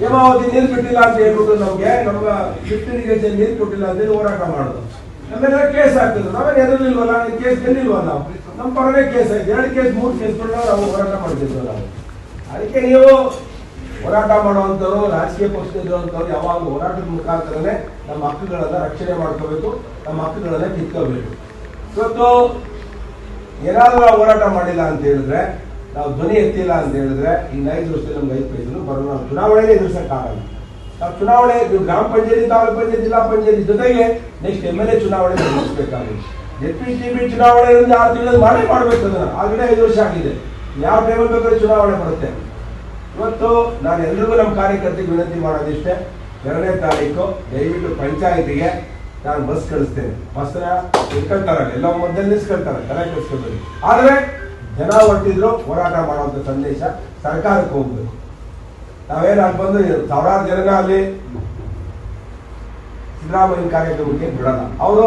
ಹೇಮಾವತಿ ನೀರು ಬಿಟ್ಟಿಲ್ಲ ಅಂತ ಹೇಳ್ಬಿಟ್ಟು ನಮ್ಗೆ, ನಮ್ಮ ಲಿಫ್ಟ್ ಇರಿಗೇಷನ್ ನೀರು ಕೊಟ್ಟಿಲ್ಲ ಅಂತ ಹೋರಾಟ ಮಾಡೋದು. ಆಮೇಲೆ ಕೇಸ್ ಆಗ್ತದೆ. ನಾವೇನು ಎದುರಿಲ್ವಲ್ಲ ಕೇಸ್ ಬಂದಿಲ್ವ ನಾವು? ನಮ್ಮ ಪರನೇ ಕೇಸ್ ಆಯ್ತು. ಎರಡು ಕೇಸ್, ಮೂರು ಕೇಸ್ಗಳನ್ನ ನಾವು ಹೋರಾಟ ಮಾಡ್ತಿದ್ವಿ ನಾವು. ಅದಕ್ಕೆ ನೀವು ಹೋರಾಟ ಮಾಡುವಂಥವ್ರು, ರಾಜಕೀಯ ಪಕ್ಷದಲ್ಲಿರುವಂಥವ್ರು ಯಾವಾಗ ಹೋರಾಟದ ಮುಖಾಂತರನೇ ನಮ್ಮ ಹಕ್ಕುಗಳನ್ನ ರಕ್ಷಣೆ ಮಾಡ್ಕೋಬೇಕು, ನಮ್ಮ ಹಕ್ಕುಗಳನ್ನ ಕಿತ್ಕೋಬೇಕು. ಇವತ್ತು ಏನಾದರೂ ಹೋರಾಟ ಮಾಡಿಲ್ಲ ಅಂತ ಹೇಳಿದ್ರೆ ನಾವು ಧ್ವನಿ ಎತ್ತಿಲ್ಲ ಅಂತ ಹೇಳಿದ್ರೆ ಈ ಐದು ವರ್ಷದಲ್ಲಿ ನಮ್ಗೆ ಐದು ಪೈಸಲು ಬರೋಣ ನಾವು ಚುನಾವಣೆನೇ ಎದುರಿಸಕ್ಕಾಗಲ್ಲ ನಾವು ಚುನಾವಣೆ ಗ್ರಾಮ ಪಂಚಾಯತಿ, ತಾಲೂಕು ಪಂಚಾಯತಿ, ಜಿಲ್ಲಾ ಪಂಚಾಯತಿ ಜೊತೆಗೆ ನೆಕ್ಸ್ಟ್ ಎಂ ಎಲ್ ಎ ಚುನಾವಣೆ ಎದುರಿಸಬೇಕಾಗುತ್ತೆ ಎಸ್ ಪಿ ಟಿ ಬಿ ಚುನಾವಣೆ ಆರು ತಿಂಗಳು ಮಾಡೇ ಮಾಡಬೇಕು ಅದನ್ನ. ಆಗಲೇ ಐದು ವರ್ಷ ಆಗಿದೆ. ಯಾವ ಟೈಮಲ್ಲಿ ಬೇಕಾದ್ರೆ ಚುನಾವಣೆ ಬರುತ್ತೆ? ಇವತ್ತು ನಾನು ಎಲ್ರಿಗೂ ನಮ್ಮ ಕಾರ್ಯಕರ್ತರಿಗೆ ವಿನಂತಿ ಮಾಡೋದಿಷ್ಟೇ. ಎರಡನೇ ತಾರೀಕು, ದಯವಿಟ್ಟು ಪಂಚಾಯತಿಗೆ ನಾನು ಬಸ್ ಕಳಿಸ್ತೇನೆ. ಬಸ್ನ ಇಟ್ಕೊಳ್ತಾರಲ್ಲ ಎಲ್ಲ ಮೊದಲು ನಿಲ್ಸ್ಕೊಳ್ತಾರೆ ತಲೆ ಆದ್ರೆ ಜನ ಹೊರಟಿದ್ರು ಹೋರಾಟ ಮಾಡುವಂತ ಸಂದೇಶ ಸರ್ಕಾರಕ್ಕೆ ಹೋಗ್ಬೇಕು. ನಾವೇನು ಅಲ್ಲಿ ಬಂದು ಸಾವಿರಾರು ಜನ ಅಲ್ಲಿ ಸಿದ್ದರಾಮಯ್ಯ ಕಾರ್ಯಕ್ರಮಕ್ಕೆ ಬಿಡೋಣ. ಅವರು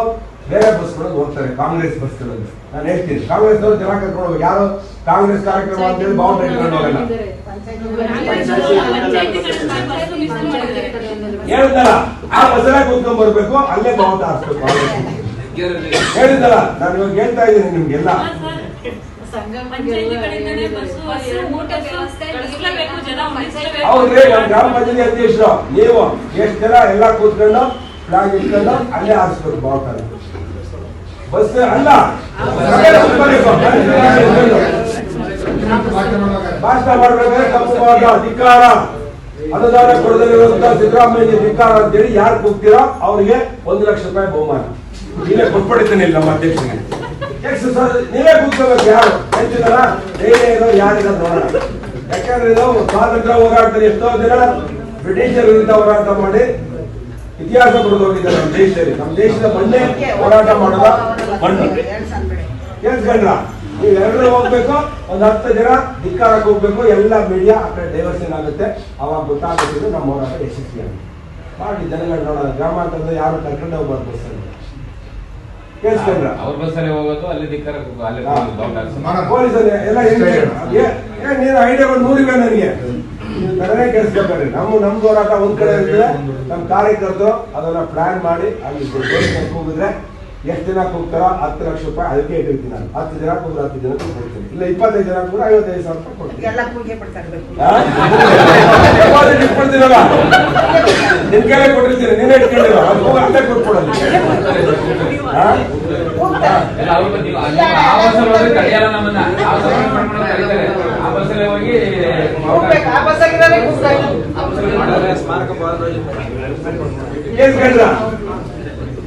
ಬೇರೆ ಬಸ್ಗಳಲ್ಲಿ ಹೋಗ್ತಾರೆ ಕಾಂಗ್ರೆಸ್ ಬಸ್ಗಳಲ್ಲಿ ನಾನು ಹೇಳ್ತೀನಿ ಕಾಂಗ್ರೆಸ್ ಅವರು ಜನ ಕರ್ಕೊಂಡು ಹೋಗಿ ಯಾರು ಕಾಂಗ್ರೆಸ್ ಕಾರ್ಯಕ್ರಮ ಅಂತ ಹೇಳಿ ಹೋಗಲ್ಲ ಹೇಳಿದ್ದಲ್ಲ ಆ ಬಸ್ಸಲ್ಲೇ ಕೂತ್ಕೊಂಡ್ ಬರ್ಬೇಕು ಅಲ್ಲೇ ಬಾವುಟ ಹಾಕ್ಸ್ಬೇಕು ಹೇಳಿದ್ದಲ್ಲ ನಾನು ಇವಾಗ ಹೇಳ್ತಾ ಇದ್ದೀನಿ ನಿಮ್ಗೆಲ್ಲ. ಗ್ರಾಮ ಪಂಚಾಯತಿ ಅಧ್ಯಕ್ಷರು. ನೀವು ಎಷ್ಟು ಜನ ಎಲ್ಲ ಕೂತ್ಕೊಂಡು ಫ್ಲಾಗ್ ಇಟ್ಕೊಂಡು ಅಲ್ಲೇ ಹಾರಿಸ್ಬೇಕು ಬಾವುಟ. ಬಸ್ ಅಲ್ಲ. ಭಾಷಣ ಮಾಡ್ಬೇಕಾದ್ರೆ ತಪ್ಪು ಅಧಿಕಾರ. ಅನುದಾನ ಕೊಡದಲ್ಲಿರುವಂತಹ ಸಿದ್ದರಾಮಯ್ಯ ಧಿಕ್ಕಾರ ಅಂತೇಳಿ ಯಾರು ಕೂಗ್ತೀರಾ ಅವ್ರಿಗೆ ಒಂದು ಲಕ್ಷ ರೂಪಾಯಿ ಬಹುಮಾನ. ಇಲ್ಲೇ ಕೊಟ್ಬಿಡ್ತೇನೆ ನಮ್ಮ ಅಧ್ಯಕ್ಷರಿಗೆ ನೀವೇ ಕೂತ್ಕೋಬೇಕು, ಯಾರು? ಹೇಳ್ತಿದಾರ ಧೈರ್ಯ ಇರೋ ಯಾರಿಲ್ಲ ನೋಡೋಣ. ಯಾಕಂದ್ರೆ ಇದು ಸ್ವಾತಂತ್ರ್ಯ ಹೋರಾಟದಲ್ಲಿ ಎಷ್ಟೋ ಜನ ಬ್ರಿಟಿಷರ ವಿರುದ್ಧ ಹೋರಾಟ ಮಾಡಿ ಇತಿಹಾಸ ಬರೆದು ಹೋಗಿದ್ದಾರೆ ನಮ್ಮ ದೇಶದಲ್ಲಿ. ನಮ್ಮ ದೇಶದ ಮಣ್ಣೆ ಹೋರಾಟ ಮಾಡೋದ ಮಣ್ಣು. ನೀವು ಎಲ್ಲರೂ ಹೋಗ್ಬೇಕು, ಒಂದು ಹತ್ತು ದಿನ ಧಿಕ್ಕಾರಕ್ಕೆ ಹೋಗ್ಬೇಕು, ಎಲ್ಲ ಮೀಡಿಯಾ ಆ ಕಡೆ ಡೈವರ್ಷನ್ ಆಗುತ್ತೆ. ಅವಾಗ ಗೊತ್ತಾಗುತ್ತೆ ನಮ್ಮ ಹೋರಾಟ ಯಶಸ್ವಿ ಆಗುತ್ತೆ ಮಾಡಿ ಜನಗಳು ನೋಡೋಣ ಗ್ರಾಮಾಂತರದ ಯಾರು ಕರ್ಕೊಂಡು ಹೋಗ್ಬಾರ್ದು ಬಸ್ಸಲ್ಲಿ ಕೇಳಿಸ್ಕೊಂಡ್ರ? ಅವ್ರ ಬಸ್ಸಲ್ಲಿ ಹೋಗೋದು ಅಲ್ಲಿ ಧಿಕ್ಕಾರ ಅಲ್ಲಿ. ಬಾವುಟ ಎಲ್ಲ ಹೆಂಗೆ ಏ- ಏ ನೀನು ಐಡಿಯಾಗಳು ನೂರಿವೆ ನನಗೆ? ನೀವು ತರನೇ ಕೇಳಿಸ್ಕೊಬೇಡ್ರಿ ನಮ್ಮ ನಮ್ದು ಹೋರಾಟ ಒಂದ್ ಕಡೆ ಇರ್ತದೆ. ನಮ್ಮ ಕಾರ್ಯಕರ್ತರು ಅದನ್ನ ಪ್ಲಾನ್ ಮಾಡಿ ಅಲ್ಲಿ ಹೋಗಿದ್ರೆ ಎಷ್ಟು ಜನ ಹೋಗ್ತಾರ ಹತ್ತು ಲಕ್ಷ ರೂಪಾಯಿ ಅದಕ್ಕೆ ಇಟ್ಟಿರ್ತೀನಿ ನಾನು. ಹತ್ತು ಜನ ಕೂಗ್ರೆ ಹತ್ತು ಜನ ಕೊಡ್ತೀನಿ. ಇಲ್ಲ ಇಪ್ಪತ್ತೈದು ಜನ ಕೂಡ ಐವತ್ತೈದು ಸಾವಿರ ರೂಪಾಯಿ ಕೊಡ್ತೀನಿ. ಎಲ್ಲ ಕೂಗೆ ಪಡ್ತಾರೆ ನಿನ್ ಕೈಲೇ ಕೊಟ್ಟಿರ್ತೀನಿ ನೀನೇ ಇಟ್ಕೊಂಡಿರೋ. ಅದು ಹೋಗಿ ಅಲ್ಲೇ ಕೊಟ್ಬಿಡಲ್ಲ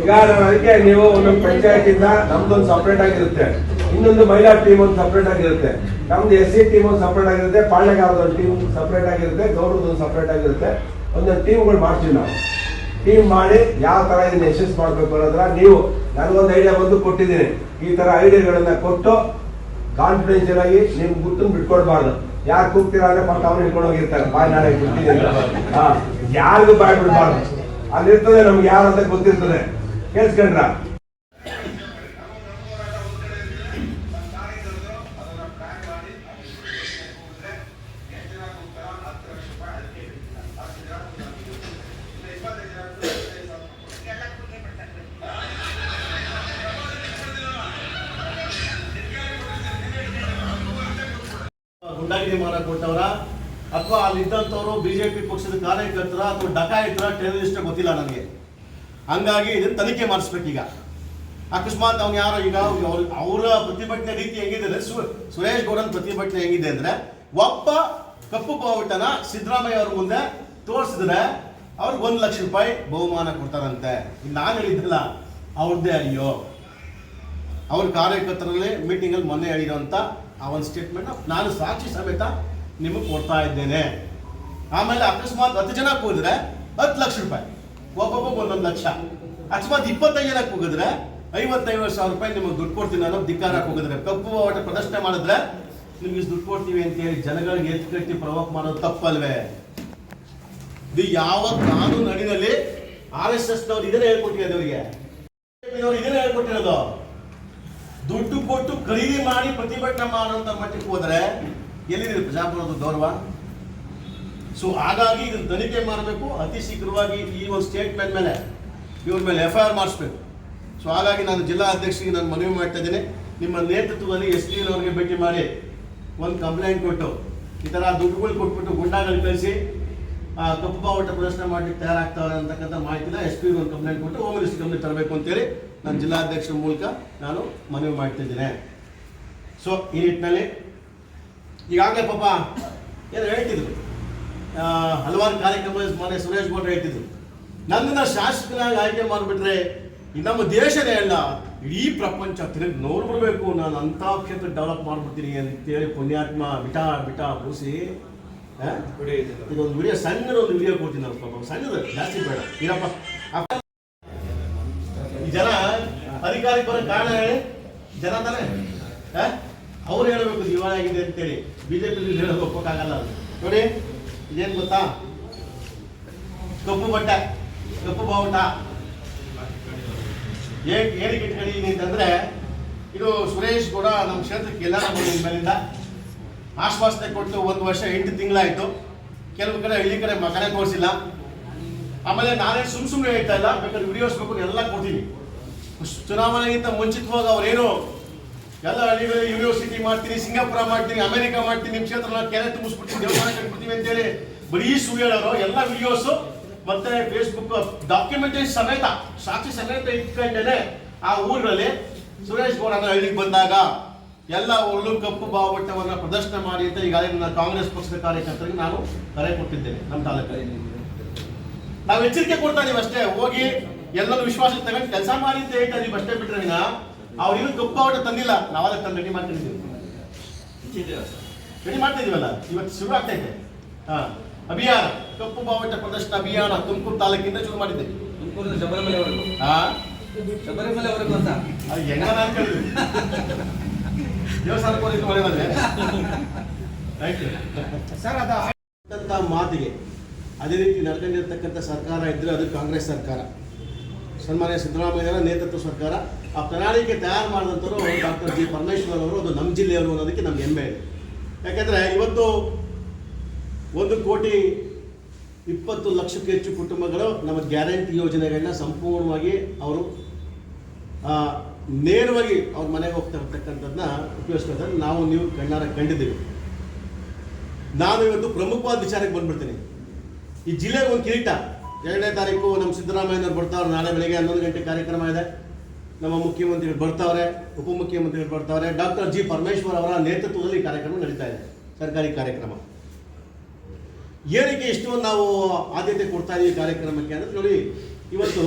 ಈಗ ಅದಕ್ಕೆ ನೀವು ಒಂದೊಂದು ಪಂಚಾಯತಿಂದ ನಮ್ದೊಂದು ಸಪ್ರೇಟ್ ಆಗಿರುತ್ತೆ ಇನ್ನೊಂದು ಮಹಿಳಾ ಟೀಮ್ ಒಂದು ಸಪ್ರೇಟ್ ಆಗಿರುತ್ತೆ. ನಮ್ದು ಎಸ್ ಸಿ ಟೀಮ್ ಒಂದು ಸಪ್ರೇಟ್ ಆಗಿರುತ್ತೆ ಪಾಳ್ಯಗಾರದ ಒಂದು ಟೀಮ್ ಸಪ್ರೇಟ್ ಆಗಿರುತ್ತೆ ಗೌರವದ ಒಂದು ಸಪ್ರೇಟ್ ಆಗಿರುತ್ತೆ ಒಂದೊಂದು ಟೀಮ್ಗಳು ಮಾಡ್ತೀವಿ ನಾವು. ಟೀಮ್ ಮಾಡಿ ಯಾವ ತರ ಇದನ್ನ ಯಶಸ್ ಮಾಡ್ಬೇಕು ಅನ್ನೋದ್ರ ನೀವು ನನಗೊಂದು ಐಡಿಯಾ ಬಂದು ಕೊಟ್ಟಿದ್ದೀನಿ. ಈ ತರ ಐಡಿಯಾಗಳನ್ನ ಕೊಟ್ಟು ಕಾನ್ಫಿಡೆನ್ಷಿಯಲ್ ಆಗಿ ನಿಮ್ಗೆ ಗುರ್ತನ್ನು ಬಿಟ್ಕೊಡ್ಬಾರ್ದು. ಯಾರು ಕೂಗ್ತೀರಾ ಅಂದ್ರೆ ಪಕ್ಕ ಅವ್ರು ಹಿಡ್ಕೊಂಡು ಹೋಗಿರ್ತಾರೆ. ಬಾಯ್ ನಾಳೆ ಬಿಡ್ತೀನಿ ಯಾರಿಗೂ ಬಾಯ್ ಬಿಡ್ಬಾರ್ದು. ಅಲ್ಲಿರ್ತದೆ ನಮ್ಗೆ ಯಾರು ಅಂತ ಗೊತ್ತಿರ್ತದೆ. ಕೇಳಿಸ್ಕೊಂಡ್ರ? ಮಾಡಕ್ ಕೊಟ್ಟವರ? ಅಥವಾ ಅಲ್ಲಿ ಇದ್ದಂಥವ್ರು ಬಿಜೆಪಿ ಪಕ್ಷದ ಕಾರ್ಯಕರ್ತರ ಅಥವಾ ಡಕಾಯಿತರ ಟೆರರಿಸ್ಟ್ ಗೊತ್ತಿಲ್ಲ ನನಗೆ. ಹಂಗಾಗಿ ಇದನ್ನ ತನಿಖೆ ಮಾಡಿಸ್ಬೇಕೀಗ. ಅಕಸ್ಮಾತ್ ಅವ್ನು ಯಾರೋ ಈಗ ಅವ್ರ ಪ್ರತಿಭಟನೆ ರೀತಿ ಹೆಂಗಿದೆ ಅಂದ್ರೆ ಸುರೇಶ್ ಗೌಡನ್ ಪ್ರತಿಭಟನೆ ಹೆಂಗಿದೆ ಅಂದ್ರೆ ಒಬ್ಬ ಕಪ್ಪು ಬಾವುಟನ ಸಿದ್ದರಾಮಯ್ಯ ಅವ್ರ ಮುಂದೆ ತೋರಿಸಿದ್ರೆ ಅವ್ರಿಗೆ ಒಂದು ಲಕ್ಷ ರೂಪಾಯಿ ಬಹುಮಾನ ಕೊಡ್ತಾರಂತೆ. ನಾನು ಹೇಳಿದ್ದಲ್ಲ ಅವ್ರದ್ದೇ ಅಯ್ಯೋ ಅವ್ರ ಕಾರ್ಯಕರ್ತರಲ್ಲಿ ಮೀಟಿಂಗಲ್ಲಿ ಮೊನ್ನೆ ಹೇಳಿರೋಂಥ ಆ ಒಂದು ಸ್ಟೇಟ್ಮೆಂಟ್ ನಾನು ಸಾಕ್ಷಿ ಸಮೇತ ನಿಮಗೆ ಕೊಡ್ತಾ ಇದ್ದೇನೆ. ಆಮೇಲೆ ಅಕಸ್ಮಾತ್ ಹತ್ತು ಜನ ಕೂಗಿದ್ರೆ ಹತ್ತು ಲಕ್ಷ ರೂಪಾಯಿ. ಒಬ್ಬೊಬ್ಬ ಒಂದೊಂದು ಲಕ್ಷ. ಅಕಸ್ಮಾತ್ ಇಪ್ಪತ್ತೈದು ಜನ ಕೂಗಿದ್ರೆ ಐವತ್ತೈವತ್ತು ಸಾವಿರ ರೂಪಾಯಿ ನಿಮಗೆ ದುಡ್ಡು ಕೊಡ್ತೀನಿ ಅನ್ನೋ ಧಿಕ್ಕಾರ ಹೋಗಿದ್ರೆ ಕಪ್ಪು ಓಟ ಪ್ರದರ್ಶನ ಮಾಡಿದ್ರೆ ನಿಮ್ಗೆ ದುಡ್ಡು ಕೊಡ್ತೀವಿ ಅಂತ ಹೇಳಿ ಜನಗಳಿಗೆ ಎತ್ತು ಕಟ್ಟಿ ಪ್ರವೋಕ್ ಮಾಡೋದು ತಪ್ಪಲ್ವೇ? ಇದು ಯಾವ ಕಾನೂನು ಅಡಿನಲ್ಲಿ ಆರ್ ಎಸ್ ಎಸ್ ನವ್ರು ಇದನ್ನೇ ಹೇಳ್ಕೊಟ್ಟಿರೋದು ಅವರಿಗೆ. ಇದನ್ನೇ ಹೇಳ್ಕೊಟ್ಟಿರೋದು. ದುಡ್ಡು ಕೊಟ್ಟು ಖರೀದಿ ಮಾಡಿ ಪ್ರತಿಭಟನೆ ಮಾಡುವಂತ ಮಟ್ಟಕ್ಕೆ ಹೋದ್ರೆ ಎಲ್ಲಿದೆ ಪ್ರಜಾಪ್ರಭುತ್ವದ ಗೌರವ? ಸೊ ಹಾಗಾಗಿ ಇದನ್ನು ತನಿಖೆ ಮಾಡಬೇಕು. ಅತಿ ಶೀಘ್ರವಾಗಿ ಈ ಒಂದು ಸ್ಟೇಟ್ಮೆಂಟ್ ಮೇಲೆ, ಇವ್ರ ಮೇಲೆ ಎಫ್ ಐ ಆರ್ ಮಾಡಿಸ್ಬೇಕು. ಸೊ ಹಾಗಾಗಿ ನಾನು ಜಿಲ್ಲಾ ಅಧ್ಯಕ್ಷರಿಗೆ ನಾನು ಮನವಿ ಮಾಡ್ತಾ ಇದ್ದೀನಿ. ನಿಮ್ಮ ನೇತೃತ್ವದಲ್ಲಿ ಎಸ್ ಡಿ ಅವ್ರಿಗೆ ಭೇಟಿ ಮಾಡಿ, ಒಂದು ಕಂಪ್ಲೇಂಟ್ ಕೊಟ್ಟು, ಈ ಥರ ದುಡ್ಡುಗಳು ಕೊಟ್ಬಿಟ್ಟು ಗುಂಡಾಗಳು ಕಳಿಸಿ ಕಪ್ಪು ಬಾವುಟ ಪ್ರದರ್ಶನ ಮಾಡಲಿಕ್ಕೆ ತಯಾರಾಗ್ತಾವ್ರೆ ಅಂತಕ್ಕಂಥ ಮಾಹಿತಿನ ಎಸ್ ಪಿ ಒಂದು ಕಂಪ್ಲೇಂಟ್ ಕೊಟ್ಟು ಹೋಮ್ ಮಿನಿಸ್ಟರ್ ಕಂಪ್ಲೇಂಟ್ ತರಬೇಕು ಅಂತೇಳಿ ನಾನು ಜಿಲ್ಲಾಧ್ಯಕ್ಷರ ಮೂಲಕ ನಾನು ಮನವಿ ಮಾಡ್ತಿದ್ದೇನೆ ಸೊ ಈ ನಿಟ್ಟಿನಲ್ಲಿ ಈಗಾಗಲೇ ಪಾಪ ಏನು ಹೇಳ್ತಿದ್ರು. ಹಲವಾರು ಕಾರ್ಯಕ್ರಮ ಮೊನ್ನೆ ಸುರೇಶ್ ಗೌಡ್ರು ಹೇಳ್ತಿದ್ರು. ನನ್ನನ್ನು ಶಾಸಕನಾಗಿ ಆಯ್ಕೆ ಮಾಡಿಬಿಟ್ರೆ ನಮ್ಮ ದೇಶನೇ ಅಲ್ಲ, ಇಡೀ ಪ್ರಪಂಚ ತಿರುಗಿ ನೋಡ್ಬಿಡ್ಬೇಕು. ನಾನು ಅಂತ ಕ್ಷೇತ್ರ ಡೆವಲಪ್ ಮಾಡ್ಬಿಡ್ತೀನಿ ಅಂತೇಳಿ ಪುಣ್ಯಾತ್ಮ ಬಿಟ ಬಿಟ ಆ? ಇದೊಂದು ವಿಡಿಯೋ ಸಣ್ಣದ ಒಂದು ವಿಡಿಯೋ ಕೊಡ್ತೀನಿ ನಾನು ಪಾಪ. ಸಣ್ಣದ ಜಾಸ್ತಿ ಬೇಡ. ಈ ಜನ ಅಧಿಕಾರಕ್ಕೆ ಬರೋ ಕಾರಣ ಹೇಳಿ? ಜನ ತಾನೇ? ಅವ್ರು ಹೇಳಬೇಕು ದಿವಾಳಿ ಆಗಿದೆ ಅಂತೇಳಿ. ಬಿಜೆಪಿ ಹೇಳೋದು ಒಪ್ಪಕ್ಕಾಗಲ್ಲ. ನೋಡಿ ಇದೇನು ಗೊತ್ತಾ? ಕಪ್ಪು ಬಟ್ಟೆ ಕಪ್ಪು ಬಾವುಟ. ಏನ್ ಏನಕ್ಕೆ ಇಟ್ಕೊಂಡಿದ್ದೀನಿ ಅಂತಂದ್ರೆ ಇದು ಸುರೇಶ್ ಕೂಡ ನಮ್ಮ ಕ್ಷೇತ್ರಕ್ಕೆ ಎಲ್ಲ ನಮ್ಮ ಮೇಲಿಂದ ಆಶ್ವಾಸನೆ ಕೊಟ್ಟು ಒಂದು ವರ್ಷ ಎಂಟು ತಿಂಗಳಾಯ್ತು. ಕೆಲವು ಕಡೆ ಹಳ್ಳಿ ಕಡೆ ಮಗನೇ ತೋರಿಸಿಲ್ಲ. ಆಮೇಲೆ ನಾನೇ ಸುಮ್ ಸುಮ್ಮನೆ ಹೇಳ್ತಾ ಇಲ್ಲ, ಬೇಕಾದ್ರೆ ವಿಡಿಯೋಸ್ ಬೇಕು, ಎಲ್ಲ ಕೊಡ್ತೀನಿ. ಚುನಾವಣೆಗಿಂತ ಮುಂಚಿತವಾಗಿ ಅವ್ರೇನು ಎಲ್ಲ ಹಳ್ಳಿಗಳಲ್ಲಿ ಯೂನಿವರ್ಸಿಟಿ ಮಾಡ್ತೀನಿ, ಸಿಂಗಾಪುರ ಮಾಡ್ತೀನಿ, ಅಮೆರಿಕ ಮಾಡ್ತೀನಿ ನಿಮ್ಮ ಕ್ಷೇತ್ರ ಕೆರೆ ತುಂಬಿಸ್ಬಿಡ್ತೀನಿ, ದೇವಸ್ಥಾನ ಕಟ್ಬಿಡ್ತೀವಿ ಅಂತೇಳಿ ಬರೀ ಸುಳ್ಳು ಹೇಳೋರು, ಎಲ್ಲ ವಿಡಿಯೋಸು ಮತ್ತೆ ಫೇಸ್ಬುಕ್ ಡಾಕ್ಯುಮೆಂಟೇಶನ್ ಸಮೇತ, ಸಾಕ್ಷಿ ಸಮೇತ ಇಟ್ಕೊಂಡೇನೆ ಆ ಊರಲ್ಲಿ ಸುರೇಶ್ ಗೌಡ ಹಳ್ಳಿಗೆ ಬಂದಾಗ. ಎಲ್ಲ ಒಳ್ಳು ಕಪ್ಪು ಬಾವುಟವನ್ನ ಪ್ರದರ್ಶನ ಮಾಡಿ ಅಂತ ಈಗಾಗಲೇ ನನ್ನ ಕಾಂಗ್ರೆಸ್ ಪಕ್ಷದ ಕಾರ್ಯಕರ್ತರಿಗೆ ನಾನು ಕರೆ ಕೊಟ್ಟಿದ್ದೇನೆ ನಮ್ಮ ತಾಲೂಕಲ್ಲಿ. ನಾವು ಎಚ್ಚರಿಕೆ ಕೊಡ್ತಾ ಇದೀವಿ ಅಷ್ಟೇ ಹೋಗಿ ಎಲ್ಲರೂ ವಿಶ್ವಾಸ ತಗೊಂಡು ಕೆಲಸ ಮಾಡಿ ಅಂತ ಹೇಳ್ತಾ ಇದೀವಿ ಅಷ್ಟೇ ಬಿಟ್ರೆ ವಿನ ಅವ್ರು ಇನ್ನೂ ಕಪ್ಪು ಬಾವುಟ ತಂದಿಲ್ಲ ನಾವೆಲ್ಲ ತಂದು ರೆಡಿ ಮಾಡ್ಕೊಂಡಿದ್ದೀವಿ. ರೆಡಿ ಮಾಡ್ತಿದೀವಲ್ಲ ಇವತ್ತು ಶುರು ಆಗ್ತಾ ಇದೆ. ಹಾ ಅಭಿಯಾನ ಕಪ್ಪು ಬಾವುಟ ಪ್ರದರ್ಶನ ಅಭಿಯಾನ ತುಮಕೂರು ತಾಲೂಕಿಂದ ಶುರು ಮಾಡಿದ್ದೇವೆ ತುಮಕೂರು ಶಬರಿಮಲೆ ಶಬರಿಮಲೆವರೆಗೂ ಅಂತ? ಹೆಂಗ ಮಾತಿಗೆ ಅದೇ ರೀತಿ ನಡ್ಕೊಂಡಿರ್ತಕ್ಕಂಥ ಸರ್ಕಾರ ಇದ್ದರೆ ಅದು ಕಾಂಗ್ರೆಸ್ ಸರ್ಕಾರ. ಸನ್ಮಾನ್ಯ ಸಿದ್ದರಾಮಯ್ಯರ ನೇತೃತ್ವ ಸರ್ಕಾರ. ಆ ಪ್ರಣಾಳಿಕೆ ತಯಾರು ಮಾಡಿದಂಥವ್ರು ಡಾಕ್ಟರ್ ಜಿ. ಪರಮೇಶ್ವರ್ ಅವರು ಅದು ನಮ್ಮ ಜಿಲ್ಲೆಯವರು ಅನ್ನೋದಕ್ಕೆ ನಮ್ಗೆ ಹೆಮ್ಮೆ ಇದೆ. ಯಾಕೆಂದರೆ ಇವತ್ತು ಒಂದು ಕೋಟಿ ಇಪ್ಪತ್ತು ಲಕ್ಷಕ್ಕೂ ಹೆಚ್ಚು ಕುಟುಂಬಗಳು ನಮ್ಮ ಗ್ಯಾರಂಟಿ ಯೋಜನೆಗಳನ್ನ ಸಂಪೂರ್ಣವಾಗಿ ಅವರು ಆ, ನೇರವಾಗಿ ಅವ್ರ ಮನೆಗೆ ಹೋಗ್ತಾ ಇರ್ತಕ್ಕಂಥದ್ದನ್ನ ಉಪಯೋಗಿಸ್ಕೊಳ್ತಾರೆ ನಾವು ನೀವು ಕಣ್ಣಾರ ಕಂಡಿದ್ದೀವಿ. ನಾನು ಇವತ್ತು ಪ್ರಮುಖವಾದ ವಿಚಾರಕ್ಕೆ ಬಂದ್ಬಿಡ್ತೀನಿ. ಈ ಜಿಲ್ಲೆಗೆ ಒಂದು ಕಿರೀಟ. ಎರಡನೇ ತಾರೀಕು ನಮ್ಮ ಸಿದ್ದರಾಮಯ್ಯನವ್ರು ಬರ್ತಾವ್ರೆ ನಾಳೆ ಬೆಳಗ್ಗೆ ಹನ್ನೊಂದು ಗಂಟೆ ಕಾರ್ಯಕ್ರಮ ಇದೆ. ನಮ್ಮ ಮುಖ್ಯಮಂತ್ರಿಗಳು ಬರ್ತಾವ್ರೆ, ಉಪಮುಖ್ಯಮಂತ್ರಿಗಳು ಬರ್ತಾವ್ರೆ. ಡಾಕ್ಟರ್ ಜಿ ಪರಮೇಶ್ವರ್ ಅವರ ನೇತೃತ್ವದಲ್ಲಿ ಕಾರ್ಯಕ್ರಮ ನಡೀತಾ ಇದೆ, ಸರ್ಕಾರಿ ಕಾರ್ಯಕ್ರಮ. ಏನಕ್ಕೆ ಇಷ್ಟೊಂದು ನಾವು ಆದ್ಯತೆ ಕೊಡ್ತಾ ಇದೀವಿ ಕಾರ್ಯಕ್ರಮಕ್ಕೆ ಅಂದ್ರೆ ನೋಡಿ, ಇವತ್ತು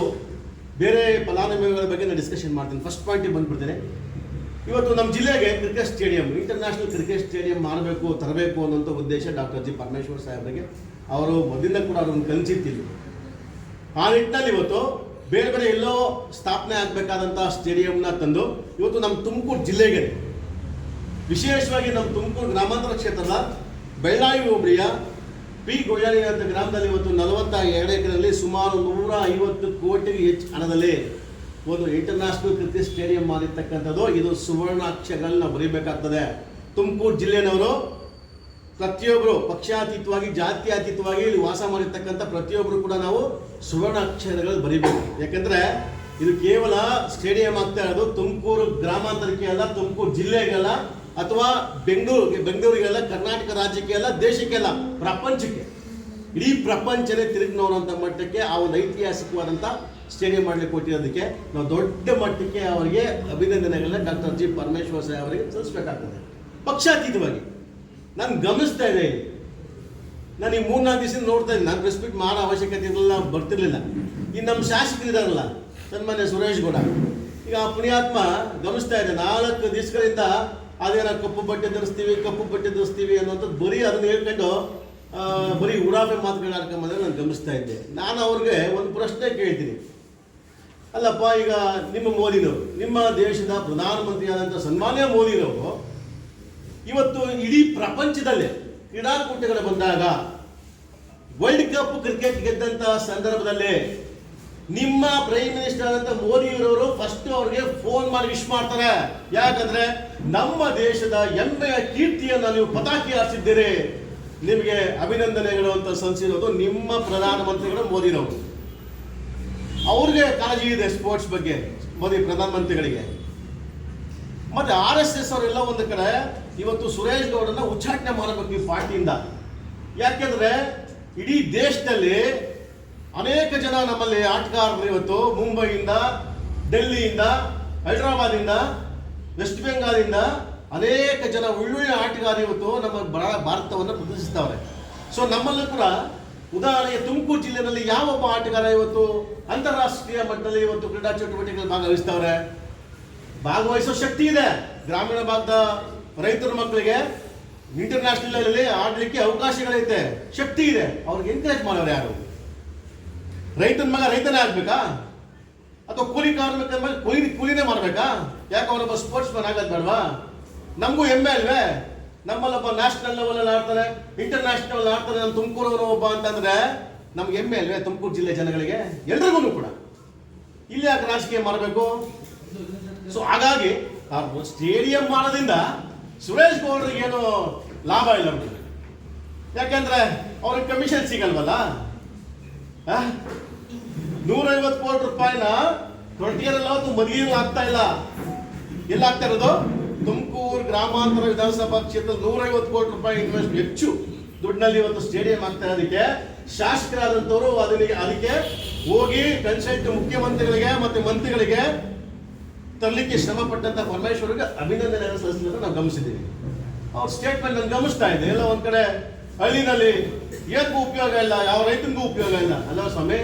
ಬೇರೆ ಫಲಾನುಭವಿಗಳ ಬಗ್ಗೆ ನಾನು ಡಿಸ್ಕಷನ್ ಮಾಡ್ತೀನಿ. ಫಸ್ಟ್ ಪಾಯಿಂಟಿಗೆ ಬಂದ್ಬಿಡ್ತೇನೆ. ಇವತ್ತು ನಮ್ಮ ಜಿಲ್ಲೆಗೆ cricket stadium international cricket stadium ಮಾಡಬೇಕು ತರಬೇಕು ಅನ್ನೋಂಥ ಉದ್ದೇಶ ಡಾಕ್ಟರ್ ಜಿ ಪರಮೇಶ್ವರ್ ಸಾಹೇಬರಿಗೆ. ಅವರು ಮೊದಲಿಂದ ಕೂಡ ಅವ್ರನ್ನ ಕಲಿಸಿತ್ತಿಲ್ಲ ಆ ನಿಟ್ಟಿನಲ್ಲಿ ಇವತ್ತು ಬೇರೆ ಬೇರೆ ಎಲ್ಲೋ ಸ್ಥಾಪನೆ ಆಗಬೇಕಾದಂಥ ಸ್ಟೇಡಿಯಂನ ತಂದು ಇವತ್ತು ನಮ್ಮ ತುಮಕೂರು ಜಿಲ್ಲೆಗೆ ವಿಶೇಷವಾಗಿ ನಮ್ಮ ತುಮಕೂರು ಗ್ರಾಮಾಂತರ ಕ್ಷೇತ್ರದ ಬೆಳ್ಳಾವಿ ಹೋಬಳಿಯ ಪಿ ಗೊಯ್ಯಾಳಿ ಅಂತ ಗ್ರಾಮದಲ್ಲಿ ಇವತ್ತು ನಲವತ್ತ ಎರಡು ಎಕರೆಯಲ್ಲಿ ಸುಮಾರು ನೂರ ಐವತ್ತು ಕೋಟಿ ಹೆಚ್ಚು ಹಣದಲ್ಲಿ ಒಂದು ಇಂಟರ್ನ್ಯಾಷನಲ್ ಕ್ರಿಕೆಟ್ ಸ್ಟೇಡಿಯಂ ಮಾಡಿರ್ತಕ್ಕಂಥದ್ದು. ಇದು ಸುವರ್ಣ ಅಕ್ಷರಗಳನ್ನ ಬರೀಬೇಕಾಗ್ತದೆ. ತುಮಕೂರು ಜಿಲ್ಲೆನವರು ಪ್ರತಿಯೊಬ್ಬರು ಪಕ್ಷಾತೀತವಾಗಿ, ಜಾತ್ಯಾತೀತವಾಗಿ ಇಲ್ಲಿ ವಾಸ ಮಾಡಿರ್ತಕ್ಕಂಥ ಪ್ರತಿಯೊಬ್ಬರು ಕೂಡ ನಾವು ಸುವರ್ಣ ಬರಿಬೇಕು. ಬರೀಬೇಕು ಯಾಕಂದ್ರೆ ಇದು ಕೇವಲ ಸ್ಟೇಡಿಯಂ ಆಗ್ತಾ ಇರೋದು ತುಮಕೂರು ಗ್ರಾಮಾಂತರಕ್ಕೆ ಅಲ್ಲ, ತುಮಕೂರು ಜಿಲ್ಲೆಗೆಲ್ಲ ಅಥವಾ ಬೆಂಗಳೂರಿಗೆ, ಬೆಂಗಳೂರಿಗೆಲ್ಲ, ಕರ್ನಾಟಕ ರಾಜ್ಯಕ್ಕೆ ಅಲ್ಲ ದೇಶಕ್ಕೆಲ್ಲ, ಪ್ರಪಂಚಕ್ಕೆ. ಇಡೀ ಪ್ರಪಂಚನೇ ತಿರುಗಿ ಮಟ್ಟಕ್ಕೆ ಆ ಒಂದು ಐತಿಹಾಸಿಕವಾದಂಥ ಸ್ಟೇಡಿಯಂ ಮಾಡಲಿಕ್ಕೆ ಕೊಟ್ಟಿರೋದಕ್ಕೆ ನಾವು ದೊಡ್ಡ ಮಟ್ಟಕ್ಕೆ ಅವರಿಗೆ ಅಭಿನಂದನೆಗಳನ್ನ ಡಾಕ್ಟರ್ ಜಿ ಪರಮೇಶ್ವರ್ ಸಾಹೇಬ್ ಅವರಿಗೆ ಸಲ್ಲಿಸಬೇಕಾಗ್ತದೆ. ಪಕ್ಷಾತೀತವಾಗಿ. ನಾನು ಗಮನಿಸ್ತಾ ಇದೆ ನಾನು ಈ ಮೂರ್ನಾಲ್ಕು ದಿವಸ ನೋಡ್ತಾ ಇದ್ದೀನಿ. ನಾನು ರೆಸ್ಪೆಕ್ಟ್ ಮಾಡೋ ಅವಶ್ಯಕತೆ ಇರಲಿಲ್ಲ ಬರ್ತಿರ್ಲಿಲ್ಲ. ಈ ನಮ್ಮ ಶಾಸಕರು ಇದಾರಲ್ಲ, ಸನ್ಮಾನ್ಯ ಸುರೇಶ್ ಗೌಡ. ಈಗ ಆ ಪುಣ್ಯಾತ್ಮ ಗಮನಿಸ್ತಾ ಇದೆ. ನಾಲ್ಕು ದಿವಸಗಳಿಂದ ಅದೇನ ಕಪ್ಪು ಬಟ್ಟೆ ಧರಿಸ್ತೀವಿ, ಕಪ್ಪು ಬಟ್ಟೆ ಧರಿಸ್ತೀವಿ ಅನ್ನೋಂಥದ್ದು ಬರೀ ಅದನ್ನ ಹೇಳ್ಕೊಂಡು ಬರೀ ಉಡಾಫೆ ಮಾತುಗಳನ್ನ ಆಡ್ಕೊಂಬಂದ್ರೆ ನಾನು ಗಮನಿಸ್ತಾ ಇದ್ದೆ. ನಾನು ಅವ್ರಿಗೆ ಒಂದು ಪ್ರಶ್ನೆ ಕೇಳ್ತೀನಿ. ಅಲ್ಲಪ್ಪ, ಈಗ ನಿಮ್ಮ ಮೋದಿನವರು, ನಿಮ್ಮ ದೇಶದ ಪ್ರಧಾನಮಂತ್ರಿ ಆದಂಥ ಸನ್ಮಾನ್ಯ ಮೋದಿನವರು ಇವತ್ತು ಇಡೀ ಪ್ರಪಂಚದಲ್ಲೇ ಕ್ರೀಡಾಕೂಟಗಳು ಬಂದಾಗ ವರ್ಲ್ಡ್ ಕಪ್ ಕ್ರಿಕೆಟ್ ಗೆದ್ದಂಥ ಸಂದರ್ಭದಲ್ಲೇ ನಿಮ್ಮ ಪ್ರೈಮ್ ಮಿನಿಸ್ಟರ್ ಆದಂಥ ಮೋದಿಯವರವರು ಫಸ್ಟ್ ಅವ್ರಿಗೆ ಫೋನ್ ಮಾಡಿ ವಿಶ್ ಮಾಡ್ತಾರೆ. ಯಾಕಂದ್ರೆ ನಮ್ಮ ದೇಶದ ಹೆಮ್ಮೆಯ ಕೀರ್ತಿಯನ್ನ ನೀವು ಪತಾಕಿ ಹಾರಿಸಿದ್ದೀರಿ. ನಿಮಗೆ ಅಭಿನಂದನೆಗಳು ಅಂತ ಸಲ್ಲಿಸಿರೋದು ನಿಮ್ಮ ಪ್ರಧಾನಮಂತ್ರಿಗಳು ಮೋದಿನವರು. ಅವ್ರಿಗೆ ಕಾಳಜಿ ಇದೆ ಸ್ಪೋರ್ಟ್ಸ್ ಬಗ್ಗೆ, ಮೋದಿ ಪ್ರಧಾನಮಂತ್ರಿಗಳಿಗೆ. ಮತ್ತೆ ಆರ್ ಎಸ್ ಎಸ್ ಅವರೆಲ್ಲ ಒಂದು ಕಡೆ ಇವತ್ತು ಸುರೇಶ್ ಗೌಡನ್ನ ಉಚ್ಚಾಟನೆ ಮಾಡಬೇಕು ಈ ಪಾರ್ಟಿಯಿಂದ. ಯಾಕೆಂದ್ರೆ ಇಡೀ ದೇಶದಲ್ಲಿ ಅನೇಕ ಜನ ನಮ್ಮಲ್ಲಿ ಆಟಗಾರರು ಇವತ್ತು ಮುಂಬೈಯಿಂದ ಡೆಲ್ಲಿಯಿಂದ ಹೈದರಾಬಾದಿಂದ ವೆಸ್ಟ್ ಬೆಂಗಾಲಿಂದ ಅನೇಕ ಜನ ಒಳ್ಳೊಳ್ಳೆ ಆಟಗಾರ ಇವತ್ತು ನಮ್ಮ ಭಾರತವನ್ನು ಪ್ರದರ್ಶಿಸ್ತಾವ್ರೆ ಸೊ ನಮ್ಮಲ್ಲೂ ಕೂಡ ಉದಾಹರಣೆಗೆ ತುಮಕೂರು ಜಿಲ್ಲೆಯಲ್ಲಿ ಯಾವೊಬ್ಬ ಆಟಗಾರ ಇವತ್ತು ಅಂತಾರಾಷ್ಟ್ರೀಯ ಮಟ್ಟದಲ್ಲಿ ಇವತ್ತು ಕ್ರೀಡಾ ಚಟುವಟಿಕೆಗಳಲ್ಲಿ ಭಾಗವಹಿಸ್ತವ್ರೆ ಭಾಗವಹಿಸೋ ಶಕ್ತಿ ಇದೆ. ಗ್ರಾಮೀಣ ಭಾಗದ ರೈತರ ಮಕ್ಕಳಿಗೆ ಇಂಟರ್ನ್ಯಾಷನಲ್ ಆಡಲಿಕ್ಕೆ ಅವಕಾಶಗಳಿದೆ. ಶಕ್ತಿ ಇದೆ. ಅವ್ರಿಗೆ ಎನ್ಕರೇಜ್ ಮಾಡೋರು ಯಾರು? ರೈತನ ಮಗ ರೈತನೇ ಆಗ್ಬೇಕಾ? ಅಥವಾ ಕೂಲಿ ಕಾರ್ಮಿಕ ಕೂಲಿ ಕೂಲಿನೇ ಮಾಡ್ಬೇಕಾ? ಯಾಕೆ ಅವನೊಬ್ಬ ಸ್ಪೋರ್ಟ್ಸ್ ಮ್ಯಾನ್ ಆಗೋದು ಬೇಡವಾ? ನಮಗೂ ಹೆಮ್ಮೆ ಅಲ್ವೇ? ನಮ್ಮಲ್ಲೊಬ್ಬ ನ್ಯಾಷನಲ್ ಲೆವೆಲ್ ಅಲ್ಲಿ ಆಡ್ತಾನೆ ಇಂಟರ್ನ್ಯಾಷನಲ್ ಆಡ್ತಾರೆ ನಮ್ಮ ತುಮಕೂರವರು ಒಬ್ಬ ಅಂತಂದ್ರೆ ನಮ್ಗೆ ಹೆಮ್ಮೆ ಅಲ್ವೇ ತುಮಕೂರು ಜಿಲ್ಲೆ ಜನಗಳಿಗೆ? ಎಲ್ರಿಗೂ ಕೂಡ. ಇಲ್ಲಿ ಯಾಕೆ ರಾಜಕೀಯ ಮಾಡಬೇಕು? ಸೊ ಹಾಗಾಗಿ ಸ್ಟೇಡಿಯಂ ಮಾಡೋದ್ರಿಂದ ಸುರೇಶ್ ಗೌಡ್ರಿಗೆ ಏನು ಲಾಭ ಇಲ್ಲ ಯಾಕೆಂದ್ರೆ ಅವ್ರಿಗೆ ಕಮಿಷನ್ ಸಿಗಲ್ವಲ್ಲ? ನೂರೈವತ್ತು ಕೋಟಿ ರೂಪಾಯಿನ ಅವತ್ತು ಮದುವೆ ಆಗ್ತಾ ಇಲ್ಲ. ಎಲ್ಲ ಆಗ್ತಾ ಇರೋದು? ತುಮಕೂರು ಗ್ರಾಮಾಂತರ ವಿಧಾನಸಭಾ ಕ್ಷೇತ್ರ ನೂರೈವತ್ತು ಕೋಟಿ ರೂಪಾಯಿ ಇನ್ವೆಸ್ಟ್ ಹೆಚ್ಚು ದುಡ್ಡಿನಲ್ಲಿ ಇವತ್ತು ಸ್ಟೇಡಿಯಂ ಆಗ್ತಾ ಅದಕ್ಕೆ ಶಾಸಕರಾದಂಥವರು ಅದಕ್ಕೆ ಅದಕ್ಕೆ ಹೋಗಿ ಕನ್ಸಲ್ಟ್ ಮುಖ್ಯಮಂತ್ರಿಗಳಿಗೆ ಮತ್ತೆ ಮಂತ್ರಿಗಳಿಗೆ ತರಲಿಕ್ಕೆ ಶ್ರಮ ಪಟ್ಟಂತ ಪರಮೇಶ್ವರಿಗೆ ಅಭಿನಂದನೆಯನ್ನು ಸಲ್ಲಿಸಿದ್ರೆ ನಾವು ಗಮನಿಸಿದ್ದೀವಿ. ಅವ್ರ ಸ್ಟೇಟ್ಮೆಂಟ್ ನಾನು ಗಮನಿಸ್ತಾ ಇದ್ದೆ ಎಲ್ಲ ಒಂದ್ ಕಡೆ ಹಳ್ಳಿನಲ್ಲಿ ಏನಕ್ಕೂ ಉಪಯೋಗ ಇಲ್ಲ, ಯಾವ ರೈತನಿಗೂ ಉಪಯೋಗ ಇಲ್ಲ. ಅಲ್ಲ ಸ್ವಾಮಿ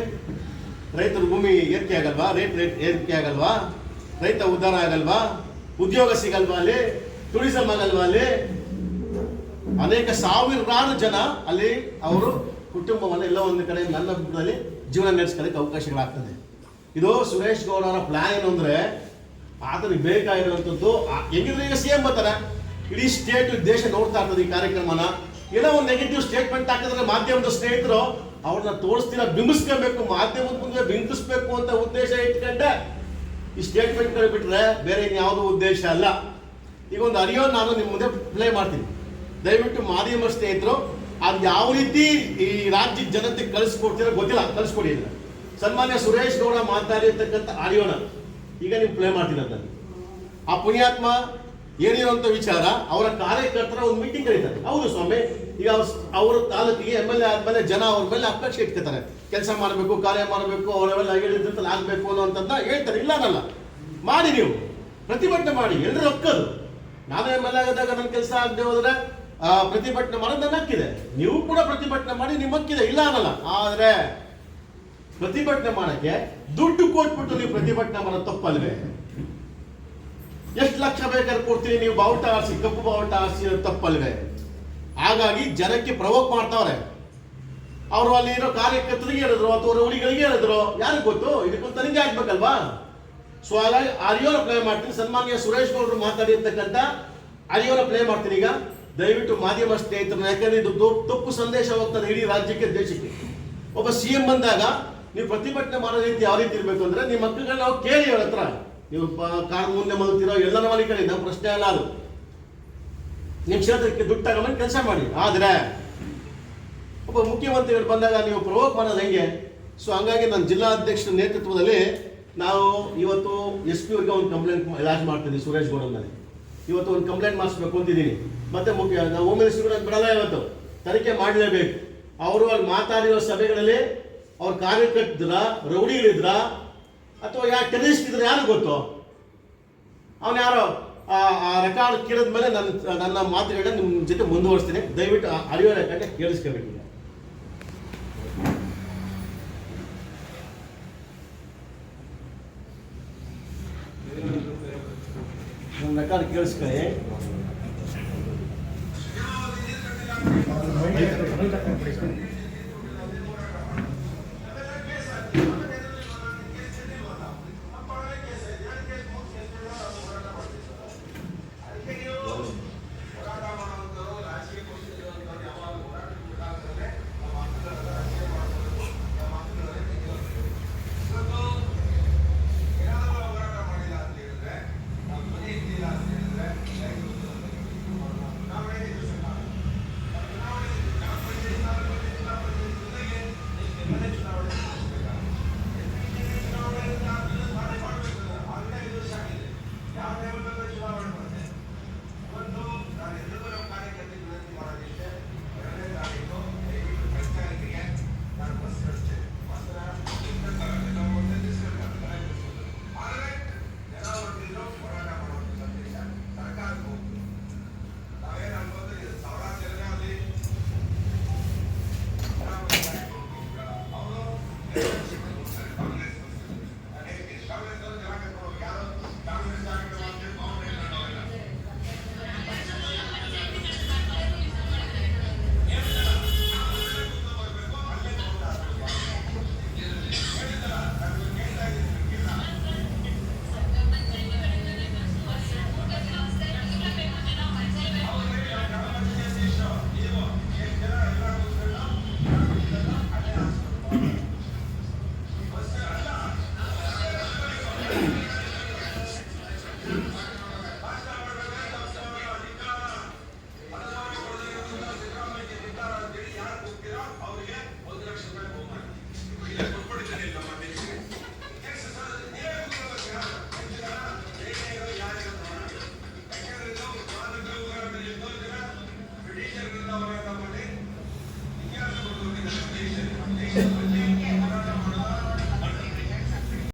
ರೈತರ ಭೂಮಿ ಏರಿಕೆ ಆಗಲ್ವಾ? ರೇಟ್ ರೇಟ್ ಏರಿಕೆ ಆಗಲ್ವಾ? ರೈತ ಉದ್ಧಾರ ಆಗಲ್ವಾ? ಉದ್ಯೋಗ ಸಿಗಲ್ವಾ ಅಲ್ಲಿ? ಟೂರಿಸಂ ಆಗಲ್ವಾ ಅಲ್ಲಿ? ಅನೇಕ ಸಾವಿರಾರು ಜನ ಅಲ್ಲಿ ಅವರು ಕುಟುಂಬವನ್ನು ಎಲ್ಲ ಒಂದು ಕಡೆ ನನ್ನ ಕುಟುಂಬದಲ್ಲಿ ಜೀವನ ನಡೆಸ್ಕೊಳ್ಳೋಕೆ ಅವಕಾಶಗಳಾಗ್ತದೆ. ಇದು ಸುರೇಶ್ ಗೌಡ ಅವರ ಪ್ಲಾನ್ ಏನು ಅಂದ್ರೆ ಆತನಿಗೆ ಬೇಕಾಗಿರುವಂಥದ್ದು ಹೆಂಗಿದ್ರೆ ಈಗ ಸಿ ಎಂ ಬರ್ತಾರೆ ಇಡೀ ಸ್ಟೇಟ್ ದೇಶ ನೋಡ್ತಾ ಇರ್ತದೆ ಈ ಕಾರ್ಯಕ್ರಮನ. ಏನೋ ಒಂದು ನೆಗೆಟಿವ್ ಸ್ಟೇಟ್ಮೆಂಟ್ ಹಾಕಿದ್ರೆ ಮಾಧ್ಯಮದ ಸ್ನೇಹಿತರು ಅವ್ರನ್ನ ತೋರಿಸ್ತೀರಾ ಬಿಂಬಿಸ್ಕೋಬೇಕು ಮಾಧ್ಯಮದ ಮುಂದೆ ಬಿಂಬಿಸ್ಬೇಕು ಅಂತ ಉದ್ದೇಶ ಇಟ್ಕೊಂಡೆ, ಈ ಸ್ಟೇಟ್ಮೆಂಟ್ಗಳು ಬಿಟ್ರೆ ಬೇರೆ ಇನ್ಯಾವುದೋ ಉದ್ದೇಶ ಅಲ್ಲ. ಈಗ ಒಂದು ಅರಿಯೋ ನಾನು ನಿಮ್ಮ ಮುಂದೆ ಪ್ಲೇ ಮಾಡ್ತೀನಿ. ದಯವಿಟ್ಟು ಮಾಧ್ಯಮ ಸ್ನೇಹಿತರು, ಅದು ಯಾವ ರೀತಿ ಈ ರಾಜ್ಯದ ಜನತೆಗೆ ಕಳಿಸ್ಕೊಡ್ತೀರೋ ಗೊತ್ತಿಲ್ಲ, ಕಳಿಸ್ಕೊಡಿ ಇಲ್ಲ. ಸನ್ಮಾನ್ಯ ಸುರೇಶ್ ಗೌಡ ಮಾತಾಡಿ ಇರ್ತಕ್ಕಂಥ ಆಡಿಯೋ ನಾನು ಈಗ ನೀವು ಪ್ಲೇ ಮಾಡ್ತೀನಿ ಅದನ್ನು ಆ ಪುಣ್ಯಾತ್ಮ ಏನಿರುವಂತ ವಿಚಾರ, ಅವರ ಕಾರ್ಯಕರ್ತರ ಒಂದು ಮೀಟಿಂಗ್ ಕರೀತಾರೆ ಹೌದು ಸ್ವಾಮಿ ಈಗ ಅವ್ರ- ತಾಲೂಕಿಗೆ ಎಂ ಎಲ್ ಎ ಆದ್ಮೇಲೆ ಜನ ಅವ್ರ ಮೇಲೆ ಅಪೇಕ್ಷೆ ಇಟ್ಕೋತಾರೆ. ಕೆಲಸ ಮಾಡಬೇಕು, ಕಾರ್ಯ ಮಾಡಬೇಕು ಅವರೆಲ್ಲ ಹೇಳಿದ್ದಂತಲ್ಲಿ ಆಗ್ಬೇಕು ಅನ್ನೋಂಥದ್ದನ್ನ ಹೇಳ್ತಾರೆ. ಇಲ್ಲ ಅನ್ನಲ್ಲ. ಮಾಡಿ ನೀವು. ಪ್ರತಿಭಟನೆ ಮಾಡಿ. ಎಲ್ಲರೂ ಒಕ್ಕದು ನಾನು ಎಂ ಎಲ್ ಎ ಆದಾಗ ನನ್ನ ಕೆಲಸ ಆಗದೆ ಹೋದ್ರೆ ಪ್ರತಿಭಟನೆ ಮಾಡೋದು ನನ್ನ ಹಕ್ಕಿದೆ ನೀವು ಕೂಡ ಪ್ರತಿಭಟನೆ ಮಾಡಿ ನಿಮ್ಮ ಹಕ್ಕಿದೆ. ಇಲ್ಲ ಅನ್ನಲ್ಲ. ಆದ್ರೆ ಪ್ರತಿಭಟನೆ ಮಾಡಕ್ಕೆ ದುಡ್ಡು ಕೊಟ್ಬಿಟ್ಟು ನೀವು ಪ್ರತಿಭಟನೆ ಮಾಡೋದು ತಪ್ಪಲ್ವೇ? ಎಷ್ಟು ಲಕ್ಷ ಬೇಕಾದ್ರೆ ಕೊಡ್ತೀನಿ. ನೀವು ಬಾವುಟ ಆರಿಸಿ, ಕಪ್ಪು ಬಾವುಟ ಆರಿಸಿ ತಪ್ಪಲ್ವೇ? ಹಾಗಾಗಿ ಜನಕ್ಕೆ ಪ್ರವೋಕ್ ಮಾಡ್ತಾವ್ರೆ. ಅವರು ಅಲ್ಲಿ ಇರೋ ಕಾರ್ಯಕರ್ತರಿಗೆ ಹೇಳಿದ್ರು ಅಥವಾ ರೌಡಿಗಳಿಗೆ ಹೇಳಿದ್ರು. ಯಾರಿಗೆ ಗೊತ್ತು? ಇದಕ್ಕೊಂದು ತನಿಖೆ ಆಗ್ಬೇಕಲ್ವಾ? ಸೊ ಹಾಗಾಗಿ ಆಡಿಯೋನ ಪ್ಲೇ ಮಾಡ್ತೀನಿ. ಸನ್ಮಾನ್ಯ ಸುರೇಶ್ ಗೌಡರು ಮಾತಾಡಿರ್ತಕ್ಕಂಥ ಆಡಿಯೋನ ಪ್ಲೇ ಮಾಡ್ತೀನಿ ಈಗ. ದಯವಿಟ್ಟು ಮಾಧ್ಯಮ ಸ್ನೇಹಿತರನ್ನ, ಯಾಕಂದ್ರೆ ಇದು ತುಪ್ಪ ಸಂದೇಶ ಹೋಗ್ತದೆ ಇಡೀ ರಾಜ್ಯಕ್ಕೆ, ದೇಶಕ್ಕೆ. ಒಬ್ಬ ಸಿ ಎಂ ಬಂದಾಗ ನೀವು ಪ್ರತಿಭಟನೆ ಮಾಡೋ ರೀತಿ ಯಾವ ರೀತಿ ಇರಬೇಕು ಅಂದ್ರೆ ನಿಮ್ಮ ಮಕ್ಕಳನ್ನ ನಾವು ಕೇಳಿ ಅವ್ರ ನೀವು ಕಾರ್ ಮುಂದೆ ಮಲಗ್ತಿರೋ ಎಲ್ಲನ ಮಲಿಕಳಿ ನಮ್ಮ ಪ್ರಶ್ನೆ ಅಲ್ಲ ಅದು. ನಿಮ್ಮ ಕ್ಷೇತ್ರಕ್ಕೆ ದುಡ್ಡು ತಗೊಂಡು ಕೆಲಸ ಮಾಡಿ. ಆದ್ರೆ ಒಬ್ಬ ಮುಖ್ಯಮಂತ್ರಿಗಳು ಬಂದಾಗ ನೀವು ಪ್ರವೋಕ್ ಮಾಡೋದು ಹೆಂಗೆ? ಸೊ ಹಂಗಾಗಿ ನನ್ನ ಜಿಲ್ಲಾಧ್ಯಕ್ಷರ ನೇತೃತ್ವದಲ್ಲಿ ನಾವು ಇವತ್ತು ಎಸ್ ಪಿ ಅವ್ರಿಗೆ ಒಂದು ಕಂಪ್ಲೇಂಟ್ ಲಾಜ್ ಮಾಡ್ತೀನಿ ಸುರೇಶ್ ಗೌಡ ಮೇಲೆ ಇವತ್ತು ಒಂದು ಕಂಪ್ಲೇಂಟ್ ಮಾಡಿಸ್ಬೇಕು ಅಂತಿದ್ದೀನಿ. ಮತ್ತೆ ಮುಖ್ಯ ನಾವು ಹೋಮ್ ಮಿನಿಸ್ಟರ್ ಬಿಡಲ್ಲ ಇವತ್ತು. ತನಿಖೆ ಮಾಡಲೇಬೇಕು. ಅವರು ಅಲ್ಲಿ ಮಾತಾಡಿರೋ ಸಭೆಗಳಲ್ಲಿ ಅವ್ರ ಕಾರ್ಯಕರ್ತರ ರೌಡಿಗಳಿದ್ರ, ಅಥವಾ ಯಾರು ಟೆರರಿಸ್ಟ್ ಇದ್ರೆ ಯಾರು ಗೊತ್ತು? ಅವನು ಯಾರೋ? ಆ ರೆಕಾರ್ಡ್ ಕೇಳಿದ ಮೇಲೆ ನನ್ನ ನನ್ನ ಮಾತುಗಳನ್ನ ನಿಮ್ಮ ಜೊತೆ ಮುಂದುವರಿಸ್ತೀನಿ. ದಯವಿಟ್ಟು ಆಡಿಯೋ ರೆಕಾರ್ಡ್ ಕೇಳಿಸ್ಕೋಬೇಕು ನನ್ನ ರೆಕಾರ್ಡ್ ಕೇಳಿಸ್ಕೊಳ್ಳಿ. Thank you.